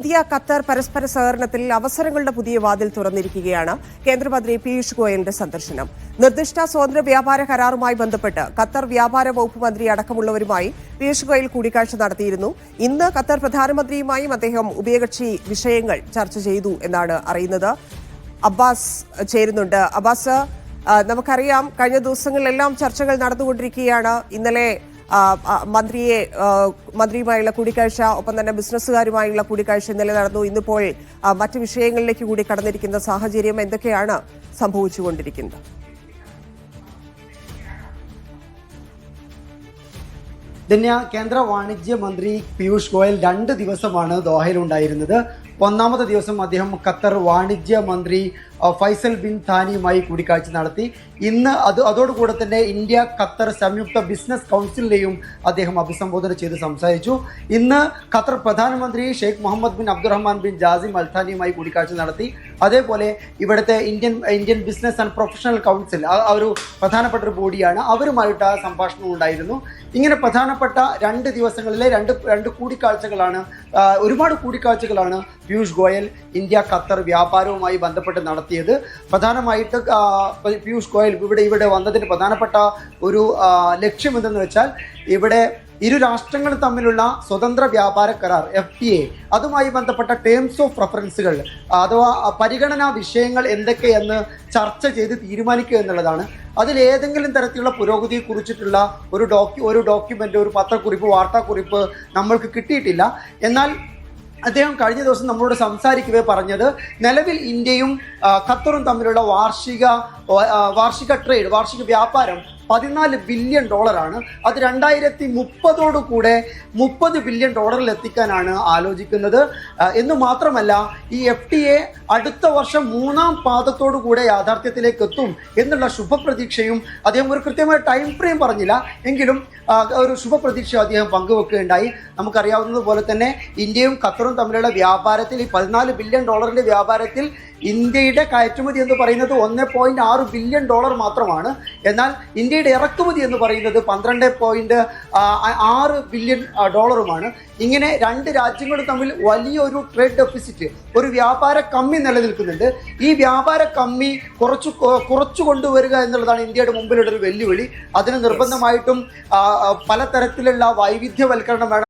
India Qatar പരസ്പര സഹകരണത്തിൽ അവസരങ്ങളുടെ പുതിയ വാതിൽ തുറന്നിരിക്കുകയാണ്. കേന്ദ്രമന്ത്രി പീയൂഷ് ഗോയലിന്റെ സന്ദർശനം. നിർദ്ദിഷ്ട സ്വതന്ത്ര വ്യാപാര കരാറുമായി ബന്ധപ്പെട്ട് ഖത്തർ വ്യാപാര വകുപ്പ് മന്ത്രി അടക്കമുള്ളവരുമായി പീയൂഷ് ഗോയൽ കൂടിക്കാഴ്ച നടത്തിയിരുന്നു. ഇന്ന് ഖത്തർ പ്രധാനമന്ത്രിയുമായും അദ്ദേഹം ഉഭയകക്ഷി വിഷയങ്ങൾ ചർച്ച ചെയ്തു എന്നാണ് അറിയുന്നത്. അബ്ബാസ് ചേരുന്നുണ്ട്. അബ്ബാസ് നമുക്കറിയാം കഴിഞ്ഞ ദിവസങ്ങളിലെല്ലാം ചർച്ചകൾ നടന്നുകൊണ്ടിരിക്കുകയാണ്. ഇന്നലെ മന്ത്രിയെ മന്ത്രിയുമായുള്ള കൂടിക്കാഴ്ച ഒപ്പം തന്നെ ബിസിനസ്സുകാരുമായുള്ള കൂടിക്കാഴ്ച ഇന്നലെ നടന്നു. ഇന്നിപ്പോൾ മറ്റ് വിഷയങ്ങളിലേക്ക് കൂടി കടന്നിരിക്കുന്ന സാഹചര്യം എന്തൊക്കെയാണ് സംഭവിച്ചുകൊണ്ടിരിക്കുന്നത്? ധന്യ കേന്ദ്ര വാണിജ്യ മന്ത്രി പീയൂഷ് ഗോയൽ രണ്ട് ദിവസമാണ് ദോഹയിൽ ഉണ്ടായിരുന്നത് ഒന്നാമത്തെ ദിവസം അദ്ദേഹം ഖത്തർ വാണിജ്യ മന്ത്രി ഫൈസൽ ബിൻ താനിയുമായി കൂടിക്കാഴ്ച നടത്തി. ഇന്ന് അത് അതോടുകൂടെ തന്നെ ഇന്ത്യ ഖത്തർ സംയുക്ത ബിസിനസ് കൗൺസിലിനെയും അദ്ദേഹം അഭിസംബോധന ചെയ്ത് സംസാരിച്ചു. ഇന്ന് ഖത്തർ പ്രധാനമന്ത്രി Sheikh Mohammed bin Abdulrahman bin Jassim അൽഥാനിയുമായി കൂടിക്കാഴ്ച നടത്തി. അതേപോലെ ഇവിടുത്തെ Indian Indian business and professional council ആ ഒരു പ്രധാനപ്പെട്ട ഒരു ബോഡിയാണ്. അവരുമായിട്ട് ആ സംഭാഷണം ഉണ്ടായിരുന്നു. ഇങ്ങനെ പ്രധാനപ്പെട്ട രണ്ട് ദിവസങ്ങളിലെ രണ്ട് രണ്ട് കൂടിക്കാഴ്ചകളാണ് ഒരുപാട് കൂടിക്കാഴ്ചകളാണ് പീയൂഷ് ഗോയൽ ഇന്ത്യ ഖത്തർ വ്യാപാരവുമായി ബന്ധപ്പെട്ട് നടത്തിയത്. പ്രധാനമായിട്ട് പിയൂഷ് ഗോയൽ ഇവിടെ ഇവിടെ വന്നതിന് പ്രധാനപ്പെട്ട ഒരു ലക്ഷ്യം എന്തെന്ന് വെച്ചാൽ ഇവിടെ ഇരു രാഷ്ട്രങ്ങളും തമ്മിലുള്ള സ്വതന്ത്ര വ്യാപാര കരാർ എഫ് ടി എ. അതുമായി ബന്ധപ്പെട്ട ടേംസ് ഓഫ് റെഫറൻസുകൾ അഥവാ പരിഗണനാ വിഷയങ്ങൾ എന്തൊക്കെയെന്ന് ചർച്ച ചെയ്ത് തീരുമാനിക്കുക എന്നുള്ളതാണ്. അതിൽ ഏതെങ്കിലും തരത്തിലുള്ള പുരോഗതിയെ കുറിച്ചിട്ടുള്ള ഒരു ഡോക്യു ഒരു ഡോക്യുമെന്റ് ഒരു പത്രക്കുറിപ്പ് വാർത്താക്കുറിപ്പ് നമ്മൾക്ക് കിട്ടിയിട്ടില്ല. എന്നാൽ അദ്ദേഹം കഴിഞ്ഞ ദിവസം നമ്മളോട് സംസാരിക്കവേ പറഞ്ഞത് നിലവിൽ ഇന്ത്യയും ഖത്തറും തമ്മിലുള്ള വാർഷിക വാർഷിക ട്രേഡ് വാർഷിക വ്യാപാരം പതിനാല് ബില്യൺ ഡോളറാണ് അത് രണ്ടായിരത്തി മുപ്പതോടു കൂടെ മുപ്പത് ബില്യൺ ഡോളറിൽ എത്തിക്കാനാണ് ആലോചിക്കുന്നത്. എന്ന് മാത്രമല്ല ഈ എഫ് ടി എ അടുത്ത വർഷം മൂന്നാം പാദത്തോടു കൂടെ യാഥാർത്ഥ്യത്തിലേക്ക് എത്തും എന്നുള്ള ശുഭപ്രതീക്ഷയും അദ്ദേഹം ഒരു കൃത്യമായ ടൈം ഫ്രെയിം പറഞ്ഞില്ല. എങ്കിലും ഒരു ശുഭപ്രതീക്ഷ അദ്ദേഹം പങ്കുവെക്കുകയുണ്ടായി. നമുക്കറിയാവുന്നതുപോലെ തന്നെ ഇന്ത്യയും ഖത്തറും തമ്മിലുള്ള വ്യാപാരത്തിൽ ഈ പതിനാല് ബില്യൺ ഡോളറിന്റെ വ്യാപാരത്തിൽ ഇന്ത്യയുടെ കയറ്റുമതി എന്ന് പറയുന്നത് ഒന്ന് ബില്യൺ ഡോളർ മാത്രമാണ്. എന്നാൽ ഇന്ത്യയുടെ ഇറക്കുമതി എന്ന് പറയുന്നത് പന്ത്രണ്ട് പോയിന്റ് ആറ് ബില്യൺ ഡോളറുമാണ്. ഇങ്ങനെ രണ്ട് രാജ്യങ്ങൾ തമ്മിൽ വലിയൊരു ട്രേഡ് ഡെഫിസിറ്റ് ഒരു വ്യാപാര കമ്മി നിലനിൽക്കുന്നുണ്ട്. ഈ വ്യാപാര കമ്മി കുറച്ചു കുറച്ചു കൊണ്ടുവരിക എന്നുള്ളതാണ് ഇന്ത്യയുടെ മുമ്പിലുള്ള ഒരു വെല്ലുവിളി. അതിന് നിർബന്ധമായിട്ടും പലതരത്തിലുള്ള വൈവിധ്യവൽക്കരണം വേണം.